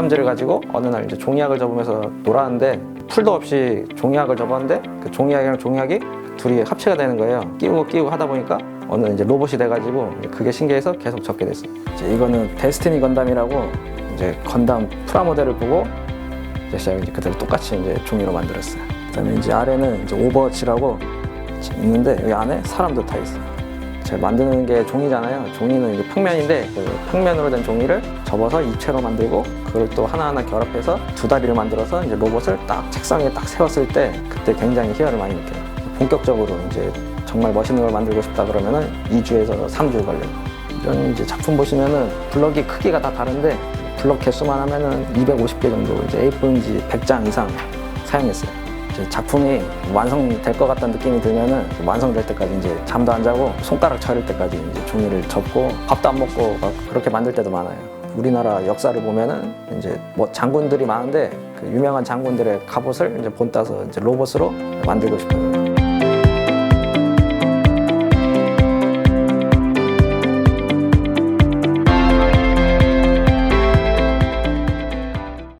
문제를 가지고 어느 날 이제 종이학을 접으면서 놀았는데 풀도 없이 종이학을 접었는데 그 종이학이랑 종이학이 둘이 합체가 되는 거예요. 끼우고 끼우고 하다 보니까 어느 이제 로봇이 돼가지고 그게 신기해서 계속 접게 됐어요. 이제 이거는 데스티니 건담이라고 이제 건담 프라모델을 보고 이제 시작 이제 그대로 똑같이 이제 종이로 만들었어요. 그다음에 이제 아래는 이제 오버워치라고 있는데 여기 안에 사람도 다 있어요. 제가 만드는 게 종이잖아요. 종이는 이제 평면인데 그 평면으로 된 종이를 접어서 입체로 만들고 그걸 또 하나하나 결합해서 두 다리를 만들어서 이제 로봇을 딱 책상에 딱 세웠을 때 그때 굉장히 희열을 많이 느껴요. 본격적으로 이제 정말 멋있는 걸 만들고 싶다 그러면은 2주에서 3주 걸려요. 이런 이제 작품 보시면은 블럭이 크기가 다 다른데 블럭 개수만 하면은 250개 정도 이제 A4용지 100장 이상 사용했어요. 작품이 완성될 것 같다는 느낌이 들면은 완성될 때까지 이제 잠도 안 자고 손가락 차릴 때까지 이제 종이를 접고 밥도 안 먹고 막 그렇게 만들 때도 많아요. 우리나라 역사를 보면은 이제 뭐 장군들이 많은데 그 유명한 장군들의 갑옷을 이제 본따서 이제 로봇으로 만들고 싶어요.